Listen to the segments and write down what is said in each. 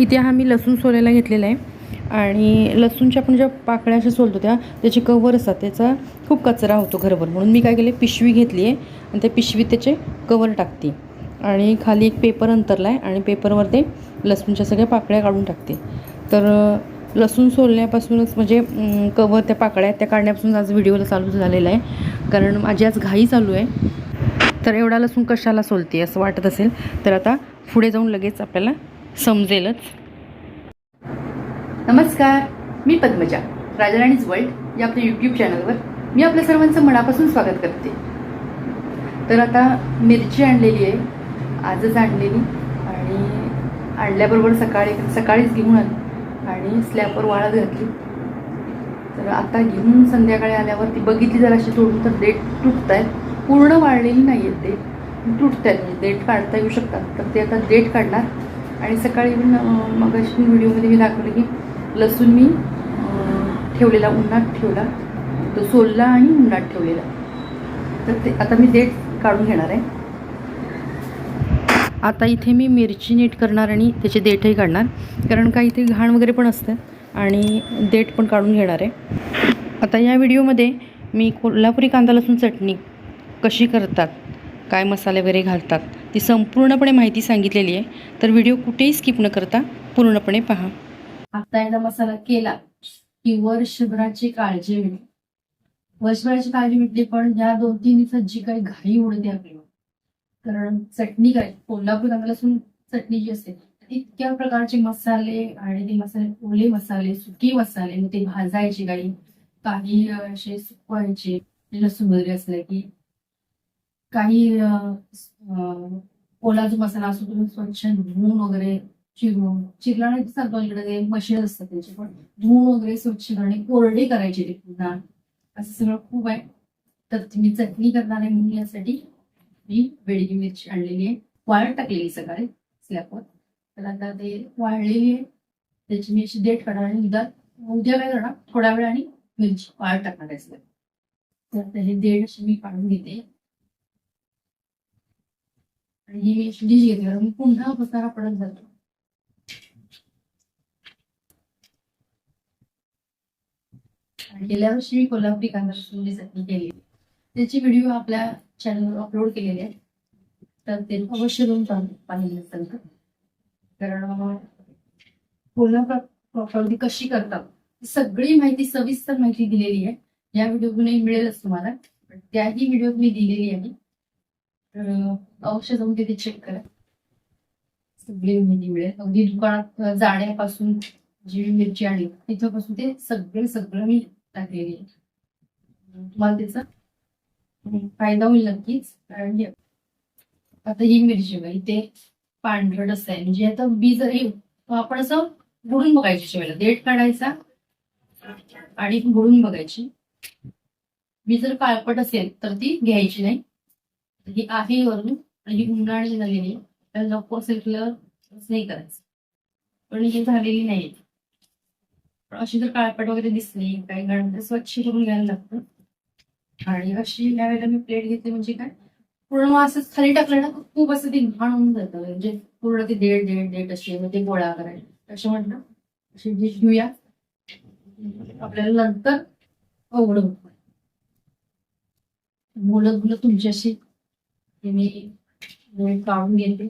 इथे हा मी लसूण सोलायला घेतलेला आहे. आणि लसूणच्या आपण ज्या पाकळ्या अशा सोलतो त्या त्याचे कवर असतात. त्याचा खूप कचरा होतो घरभर. म्हणून मी काय केले पिशवी घेतली आहे आणि त्या पिशवीत त्याचे कवर टाकते. आणि खाली एक पेपर अंतरला आहे आणि पेपरवर ते लसूणच्या सगळ्या पाकळ्या काढून टाकते. तर लसूण सोलण्यापासूनच म्हणजे कवर त्या पाकळ्या त्या काढण्यापासून आज व्हिडिओला चालू झालेला आहे. कारण माझी आज घाई चालू आहे. तर एवढा लसूण कशाला सोलते असं वाटत असेल तर आता पुढे जाऊन लगेच आपल्याला समजेलच. नमस्कार मी पद्मजा राजाराणीज वर्ल्ड या आपल्या यूट्यूब चॅनलवर मी आपल्या सर्वांचं मनापासून स्वागत करते. तर आता मिरची आणलेली आहे आजच आणलेली आणि आणल्याबरोबर सकाळी सकाळीच घेऊन आली आणि स्लॅपवर वाळत घातली. तर आता घेऊन संध्याकाळी आल्यावर ती बघितली जर अशी तोडून तर देठ तुटत आहेत पूर्ण वाळलेली नाही आहेत देठ. तुटत आहेत म्हणजे देठ काढता येऊ शकतात तर ते आता देठ काढणार. आणि सकाळी पण मग मगाशी व्हिडिओमध्ये मी दाखवलं की लसूण मी ठेवलेला उन्हात ठेवला. तो सोलला आणि उन्हात ठेवलेला. तर ते आता मी देठ काढून घेणार आहे. आता इथे मी मिरची नीट करणार आणि त्याचे देठही काढणार. कारण का इथे घाण वगैरे पण असतं आणि देठ पण काढून घेणार आहे. आता या व्हिडिओमध्ये मी कोल्हापुरी कांदा लसूण चटणी कशी करतात काय मसाले वगैरे घालतात ती संपूर्णपणे माहिती सांगितलेली आहे. तर व्हिडिओ कुठेही स्किप न करता पूर्णपणे पहा. आता एकदा मसाला केला की वर्षभराची काळजी मिळते वर्षभराची काळजी मिळते पण ह्या दोन तीन दिवसात जी काही घाई उडते आपल्याला कारण चटणी काय कोल्हापूर लसूण चटणी जी असते इतक्या प्रकारचे मसाले आणि ते मसाले ओले मसाले सुकी मसाले ते भाजायचे काही काही असे सुकवायचे लसूण वगैरे असले की काही अं, ओला जो मसाला असतो तो स्वच्छ धुवून वगैरे चिरून चिरला नाही चालतो इकडे ते मशीन असतात त्याची पण धुवून वगैरे स्वच्छ करणे कोरडी करायची ते पुन्हा. असं सगळं खूप आहे. तर ती मी चटणी करणार आहे म्हणून यासाठी मी बेडगी मिरची आणलेली आहे. वाळत टाकलेली सकाळी स्लॅपवर तर आता ते वाळलेली आहे. त्याची मी अशी डेट काढणार आणि उद्या उद्या काय करणार? थोड्या वेळ आणि मिरची वाळत टाकणार आहे स्लॅप तर त्याची देठ अशी मी काढून घेते. आणि ही डिश घेतल्यावर मग पुन्हा पसारा पडत जातो. आणि गेल्या वर्षी मी कोल्हापुरी कांदा लसूणची चटणी केली. त्याची व्हिडिओ आपल्या चॅनलवर अपलोड केलेली आहे. तर ते अवश्य जाऊन पाहिले पाहिलं असेल तर. कारण कोल्हापूर कशी करतात सगळी माहिती सविस्तर माहिती दिलेली आहे. या व्हिडिओ मिळेलच तुम्हाला. त्याही व्हिडिओ मी दिलेली आहे. तर अं, अवश्य जाऊन तिथे चेक करा. सगळी माहिती मिळेल अगदी दुकानात जाण्यापासून जी मिरची आणली तिथपासून ते सगळे सगळं मी टाकलेली तुम्हाला त्याचा फायदा होईल नक्कीच. कारण आता ही मिरची बघा इथे पांढरट असं आहे. म्हणजे आता बी जर आपण असं बुडून बघायची शिवायला देठ काढायचा आणि बुडून बघायची. बी जर काळपट असेल तर ती घ्यायची नाही. ही आहे वरून आणि जी झालेली आहे त्याला नको असेल नाही करायचं. पण ही झालेली नाही. अशी जर काळपट वगैरे दिसली काही कारण स्वच्छ करून घ्यायला लागतं. आणि अशी यावेळेला मी प्लेट घेते म्हणजे काय पूर्ण असं खाली टाकलं ना खूप असं ते घाण होऊन जातं. म्हणजे पूर्ण ते देड देड देड अशी म्हणजे ते गोळा करायला असं म्हटलं अशी डिश घेऊया. आपल्याला नंतर अवघड मुलं बोलत बोलत तुमच्याशी हे मी काढून घेते.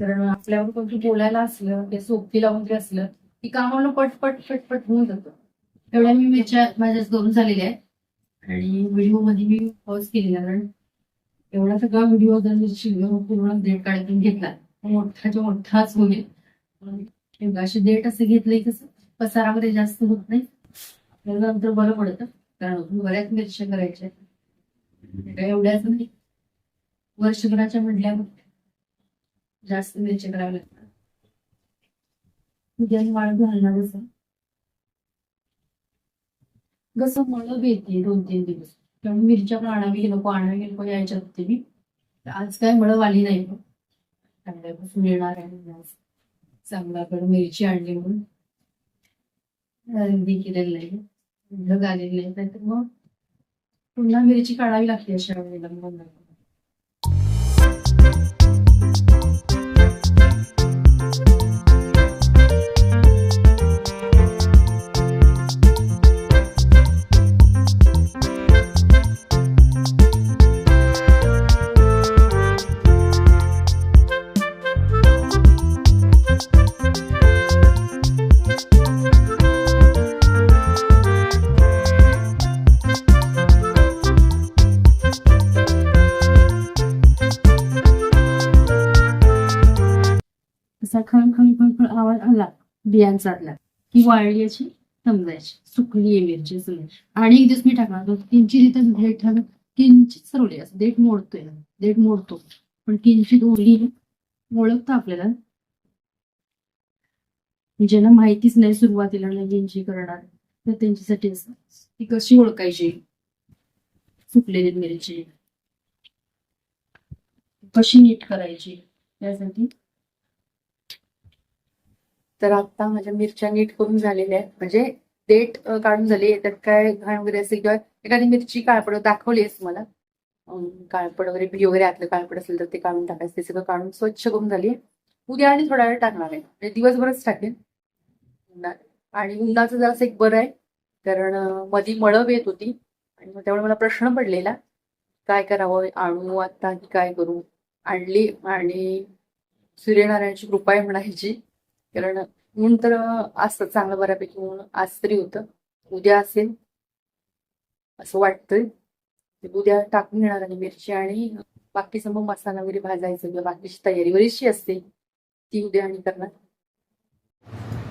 कारण आपल्यावर कोणतं बोलायला असलं ते सोपी लावून ते असलं की कामाला पटपट पटपट होऊन जातं. एवढ्या मी मिरच्या माझ्या दोन झालेल्या आहेत. आणि व्हिडिओमध्ये मी पॉज केलेला कारण एवढा सगळा व्हिडिओ जर मी शिल्लक पूर्ण देठ काढून घेतला. मोठाच्या मोठाच होईल. म्हणून एवढं असे देठ असं घेतलंय कसं पसारामध्ये जास्त होत नाही. आपल्याला नंतर बरं पडतं. कारण बऱ्याच मिरच्या करायच्या आहेत. एवढ्याच नाही. वर्षभराच्या म्हटल्यावर जास्त मिरच्या कराव्या लागतात. उद्या वाळ घालणार असं कसं मला येते दोन तीन दिवस. त्यामुळे मिरच्या पण आणावी नको आणावी नको यायच्या होते मी. आज काय मळ आली नाही मग येणार आहे आज. चांगल्याकडे मिरची आणली म्हणून. अगदी केलेलं नाही. ढग आलेली नाही. तर मग पुन्हा मिरची काढावी लागते अशा वेळेला आला बियांचा की वाळली अशी समजायची सुकली आहे मिरची समजायची आणि एक दिवस मी टाकणार होतो. किंचित इथं देठ किंचित सरवली असं देठ मोडतोय. देठ मोडतो. पण किंचित ओली ओळखतं आपल्याला ज्यांना माहितीच नाही सुरुवातीला नवीनची करणार तर त्यांच्यासाठी असं ती कशी ओळखायची? सुकलेली मिरची. कशी नीट करायची? त्यासाठी तर आता माझ्या मिरच्या नीट करून झालेल्या आहेत. म्हणजे डेट काढून झाली. त्यात काय घाण वगैरे असेल किंवा एखादी मिरची काळपड दाखवली आहेस मला. काळपड वगैरे बी वगैरे आतलं काळपड असेल तर ते काढून टाकायचं. ते सगळं काढून स्वच्छ करून झाली उद्या आणि थोडा वेळ टाकणार आहे. म्हणजे दिवसभरच टाकेन. आणि उन्हाचं जरासं एक बरं आहे. कारण मधी मळब येत होती. आणि मग त्यामुळे मला प्रश्न पडलेला. काय करावं? आणू आता की काय करू? आणली आणि सूर्यनारायणची कृपा आहे म्हणायची. कारण ऊन तर असतं चांगलं बऱ्यापैकी ऊन आज तरी होतं. उद्या असेल असं वाटतंय. उद्या टाकून घेणार आणि मिरची आणि बाकीचं मग मसाला वगैरे भाजायचं किंवा बाकीची तयारी बरीचशी असते. ती उद्या आणि करणार.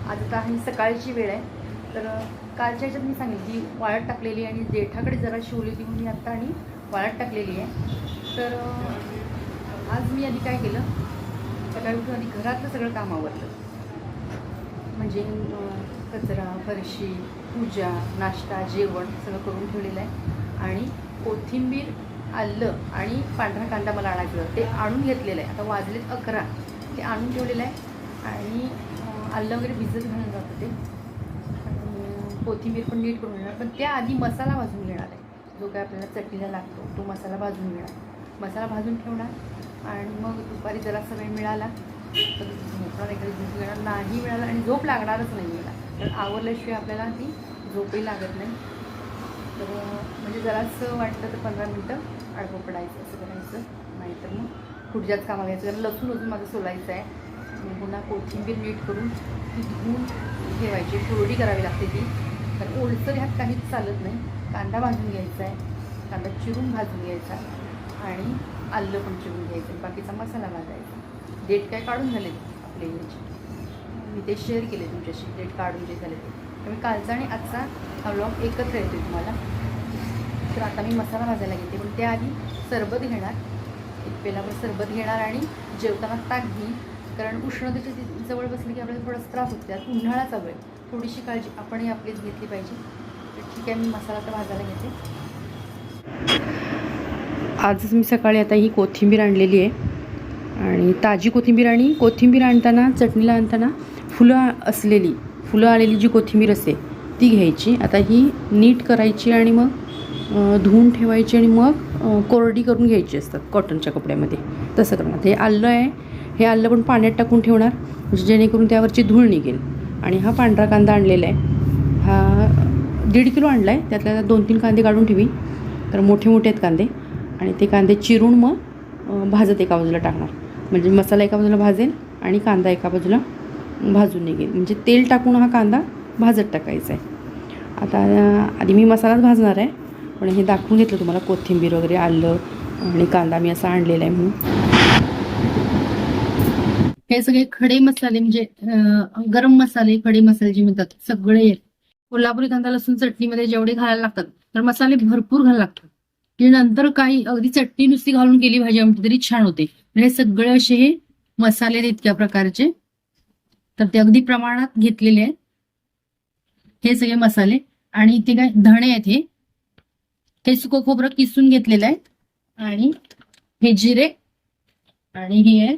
आज आता ही सकाळची वेळ आहे. तर कालच्या ह्याच्यात मी सांगितली की वाळत टाकलेली आणि देठाकडे जरा शिवली ती म्हणून मी आता आणि वाळत टाकलेली आहे. तर आज मी आधी काय केलं? सकाळी उठून आधी घरातलं सगळं काम आवडलं म्हणजे कचरा फरशी पूजा नाश्ता जेवण सगळं करून ठेवलेलं आहे. आणि कोथिंबीर आलं आणि पांढरा कांदा मला आणायचं ते आणून घेतलेलं आहे. आता वाजलेत अकरा. ते आणून ठेवलेलं आहे. आणि आलं वगैरे भिजत घालून जातं ते आणि कोथिंबीर पण नीट करून घेणार. पण त्याआधी मसाला भाजून घेणार आहे. जो काय आपल्याला चटणीला लागतो तो मसाला भाजून घेणार. मसाला भाजून ठेवणार. आणि मग दुपारी जरासा वेळ मिळाला झोपणार एखादी झोप घेणार नाही मिळाला आणि झोप लागणारच नाही मला कारण आवरल्याशिवाय आपल्याला ती झोपही लागत नाही. तर म्हणजे जरासं वाटलं तर पंधरा मिनटं आडवं पडायचं असं करायचं. नाहीतर मग पुढच्याच कामा घ्यायचं कारण लसूण अजून माझं सोलायचं आहे. आणि पुन्हा कोथिंबीर नीट करून ती धुवून ठेवायची. कोरडी करावी लागते ती. कारण ओलसर ह्यात काहीच चालत नाही. कांदा भाजून घ्यायचा आहे. कांदा चिरून भाजून घ्यायचा. आणि आलं पण चिरून घ्यायचं. बाकीचा मसाला भाजायचा. डेट काय काढून झाले आपले? मी ते शेअर केले तुमच्याशी डेट काढून जे झाले त्यामुळे कालचा आणि आजचा हा व्लॉग एकत्र येतो तुम्हाला. तर आता मी मसाला भाजायला घेते पण त्याआधी सरबत घेणार. एक पेलावर सरबत घेणार आणि जेवताना ताक घेईन कारण उष्णतेच्या जवळ बसली की आपल्याला थोडासा त्रास होतो. त्यात उन्हाळाचा वेळ. आहे थोडीशी काळजी आपणही आपलीच घेतली पाहिजे. तर ठीक आहे मी मसाला तर भाजायला घेते. आजच मी सकाळी आता ही कोथिंबीर आणलेली आहे. आणि ताजी कोथिंबीर आणि कोथिंबीर आणताना चटणीला आणताना फुलं असलेली फुलं आलेली जी कोथिंबीर असते ती घ्यायची. आता ही नीट करायची आणि मग धुवून ठेवायची आणि मग कोरडी करून घ्यायची असतात कॉटनच्या कपड्यामध्ये. तसं करणार. हे आलं आहे. हे आलं पण पाण्यात टाकून ठेवणार म्हणजे जेणेकरून त्यावरची धूळ निघेल. आणि हा पांढरा कांदा आणलेला आहे. हा दीड किलो आणला आहे त्यातल्या दोन तीन कांदे काढून ठेवी. तर मोठे मोठे आहेत कांदे. आणि ते कांदे चिरून मग भाजत एका बाजूला टाकणार. म्हणजे मसाला एका बाजूला भाजेल आणि कांदा एका बाजूला भाजून निघेल. म्हणजे तेल टाकून हा कांदा भाजत टाकायचा आहे. आता आधी मी मसालाच भाजणार आहे पण हे दाखवून घेतलं तुम्हाला कोथिंबीर वगैरे आलं आणि कांदा मी असा आणलेला आहे म्हणून. हे सगळे खडे मसाले म्हणजे गरम मसाले खडे मसाले जे म्हणतात सगळे. आहेत. कोल्हापुरी कांदा लसूण चटणीमध्ये जेवढे घालायला लागतात तर मसाले भरपूर घालायला लागतात. की नंतर काही अगदी चटणी नुसती घालून गेली भाजी आमची तरी छान होते. म्हणजे हे सगळे असे हे मसाले आहेत इतक्या प्रकारचे. तर ते अगदी प्रमाणात घेतलेले आहेत. हे सगळे मसाले. आणि इथे काय धणे आहेत हे. हे सुकं खोबरं किसून घेतलेलं आहे आणि हे जिरे. आणि हे आहे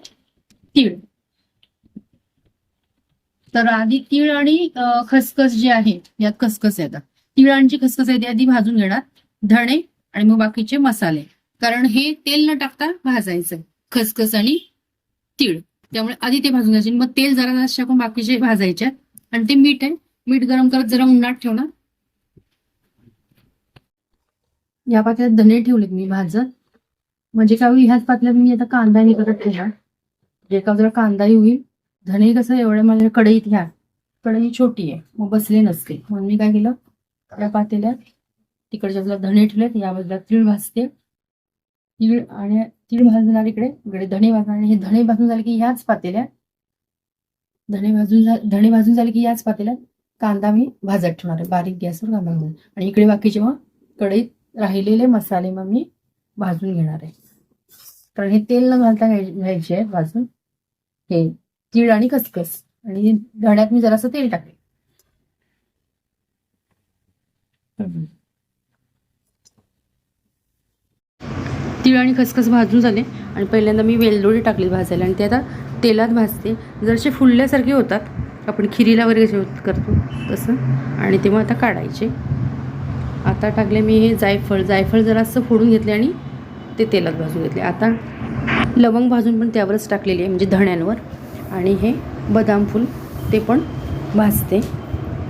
तीळ. तर आधी तीळ आणि खसखस जे आहे यात खसखस आहे आता. आणि खसखस आहे ती आधी भाजून घेणार. धणे आणि मग बाकीचे मसाले. कारण हे तेल न टाकता भाजायचं खसखस आणि तीळ. त्यामुळे आधी ते भाजून घ्यायचे. मग तेल जरा जरा टाकून बाकीचे भाजायचे. आणि ते मीठ आहे. मीठ गरम करत जरा उन्हात ठेवणार. या पातळ्यात धने ठेवलेत मी भाजत. म्हणजे काय होईल ह्याच पातळ्यात मी आता कांदा हे करत ठेवणार. जे का जरा कांदाही होईल. धणे कसं एवढ्या माझ्या कढईत घ्या. कढई छोटी आहे. मग बसले नसते. म्हणून मी काय केलं या पातेल्यात तिकडच्या बाजूला धणे ठेवलेत. या बाजूला तीळ भाजते. तीळ आणि तीळ भाजणार इकडे इकडे धणे भाजून आणि हे धणे भाजून झाले की ह्याच पातेल्या धणे भाजून धणे भाजून झाले की याच पातेल्या कांदा मी भाजत ठेवणार आहे. बारीक गॅसवर कांदा भाजून आणि इकडे बाकीचे मग कढईत राहिलेले मसाले मग मी भाजून घेणार आहे. कारण हे तेल न घालता घ्यायचे आहे भाजून. हे तीळ आणि खसखस. आणि धण्यात मी जरासं तेल टाकले. तीळ आणि खसखस भाजून झाले. आणि पहिल्यांदा मी वेलदोडी टाकली भाजायला आणि ते आता तेलात भाजते. जरसे फुलल्यासारखे होतात. आपण खिरीला वगैरे कसे करतो तसं. आणि ते मग आता काढायचे. आता टाकले मी हे जायफळ. जायफळ जरासं फोडून घेतले आणि ते तेलात भाजून घेतले. आता लवंग भाजून पण त्यावरच टाकलेली आहे म्हणजे धण्यांवर. आणि हे बदाम फूल ते पण भाजते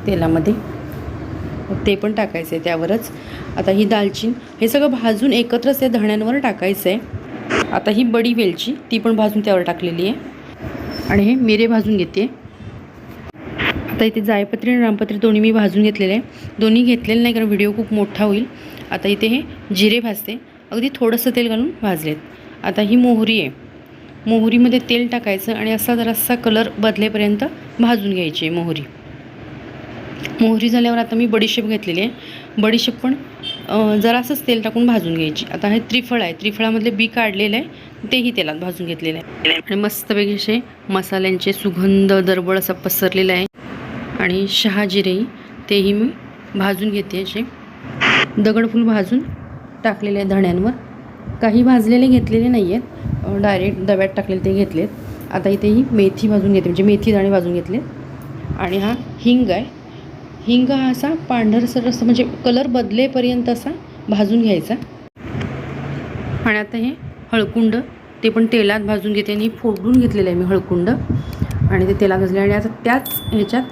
तेलामध्ये. ते पण टाकायचं आहे त्यावरच. आता ही दालचीन हे सगळं भाजून एकत्रच त्या धण्यांवर टाकायचं आहे. आता ही बडी वेलची ती पण भाजून त्यावर टाकलेली आहे. आणि हे मिरे भाजून घेते. आता इथे जायपत्री आणि रामपत्री दोन्ही मी भाजून घेतलेले आहे. दोन्ही घेतलेले नाही कारण व्हिडिओ खूप मोठा होईल. आता इथे हे जिरे भाजते. अगदी थोडंसं तेल घालून भाजलेत. आता ही मोहरी आहे. मोहरीमध्ये तेल टाकायचं आणि असा जरासा कलर बदलेपर्यंत भाजून घ्यायची आहे मोहरी. मोहरी झाल्यावर आता मी बडीशेप घेतलेली आहे. बडीशेप पण जरासंच तेल टाकून भाजून घ्यायची. आता हे त्रिफळ आहे. त्रिफळामधले बी काढलेलं आहे. तेही तेलात भाजून घेतलेलं आहे. आणि मस्तपैकी असे मसाल्यांचे सुगंध दरबळ असा पसरलेला आहे. आणि शहाजिरेही तेही मी भाजून घेते असे. दगडफूल भाजून टाकलेले आहे धण्यांवर. काही भाजलेले घेतलेले नाही आहेत. डायरेक्ट डब्यात टाकलेले ते घेतलेत. आता इथे ही मेथी भाजून घेते. म्हणजे मेथी दाणे भाजून घेतले आणि हा हिंग आहे. हिंग हा असा पांढरसर असं म्हणजे कलर बदलेपर्यंत असा भाजून घ्यायचा. आणि आता हे हळकुंड ते पण तेलात भाजून घेते आणि फोडून घेतलेलं आहे मी हळकुंड. आणि ते तेलात भाजले आणि आता त्याच ह्याच्यात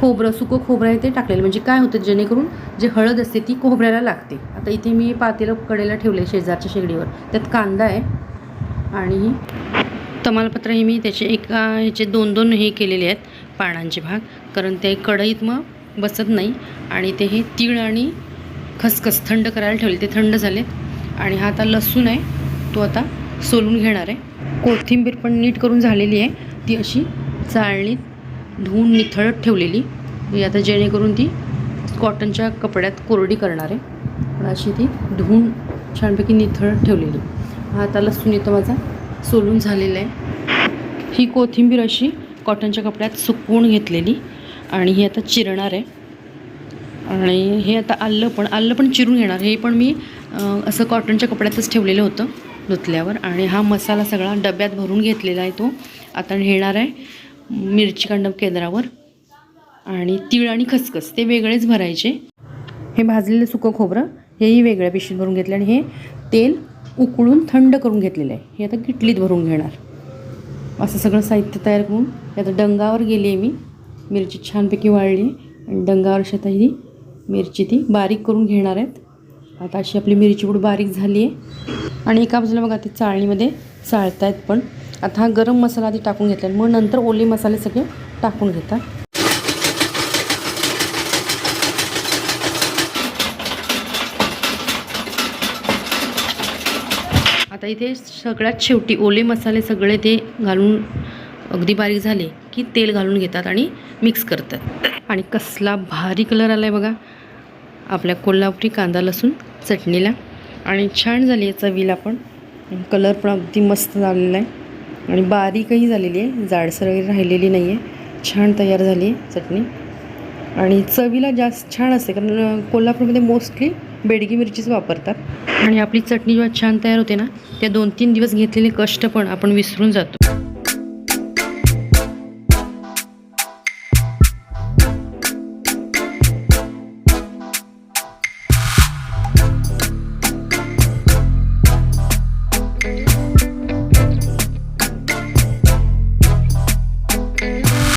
खोबरं सुकं खोबरं आहे ते टाकलेलं. म्हणजे काय होतं जेणेकरून जे हळद असते ती खोबऱ्याला लागते. आता इथे मी पातेलं कडेला ठेवले शेजारच्या शेगडीवर. त्यात कांदा आहे आणि तमालपत्र हे मी त्याचे एका ह्याचे दोन दोन हे केलेले आहेत पानांचे भाग. कारण ते कढईत मग बसत नाही. आणि ते हे तीळ आणि खसखस थंड करायला ठेवले. ते थंड झालेत. आणि हा आता लसूण आहे. तो आता सोलून घेणार आहे. कोथिंबीर पण नीट करून झालेली आहे. ती अशी चाळणीत धुवून निथळत ठेवलेली. आता जेणेकरून ती कॉटनच्या कपड्यात कोरडी करणार आहे. पण अशी ती धुवून छानपैकी निथळत ठेवलेली. हा आता लसूण येतो माझा सोलून झालेला आहे. ही कोथिंबीर अशी कॉटनच्या कपड्यात सुकवून घेतलेली. आणि हे आता चिरणार आहे. आणि हे आता आलं पण आलं पण चिरून घेणार. हे पण मी असं कॉटनच्या कपड्यातच ठेवलेलं होतं धुतल्यावर. आणि हा मसाला सगळा डब्यात भरून घेतलेला आहे तो. आता नेणार आहे मिरची कांडप केंद्रावर. आणि तीळ आणि खसखस ते वेगळेच भरायचे. हे भाजलेलं सुकं खोबरं हेही वेगळ्या पिशवीत भरून घेतलं. आणि हे तेल उकळून थंड करून घेतलेलं आहे. हे आता किटलीत भरून घेणार. असं सगळं साहित्य तयार करून हे आता डंगावर गेली आहे मी. मिरची छानपैकी वाळली आणि डंगावर अशी ही मिरची ती बारीक करून घेणार आहेत. आता अशी आपली मिरची पूड बारीक झाली आहे. आणि एका बाजूला बघा ती चाळणीमध्ये चाळतायत पण. आता हा गरम मसाला आधी टाकून घेतला मग नंतर ओले मसाले सगळे टाकून घेतात आता इथे सगळ्यात शेवटी ओले मसाले सगळे ते घालून अगदी बारीक झाले की तेल घालून घेतात आणि मिक्स करतात. आणि कसला भारी कलर आला आहे बघा. आपल्या कोल्हापुरी कांदा लसूण चटणीला. आणि छान झाली आहे चवीला पण कलर पण अगदी मस्त झालेला आहे. आणि बारीकही झालेली आहे. जाडसर वगैरे राहिलेली नाही आहे छान तयार झाली आहे चटणी. आणि चवीला जास्त छान असते. कारण कोल्हापूरमध्ये मोस्टली बेडगी मिरचीच वापरतात. आणि आपली चटणी जेव्हा छान तयार होते ना त्या दोन तीन दिवस घेतलेले कष्ट पण आपण विसरून जातो.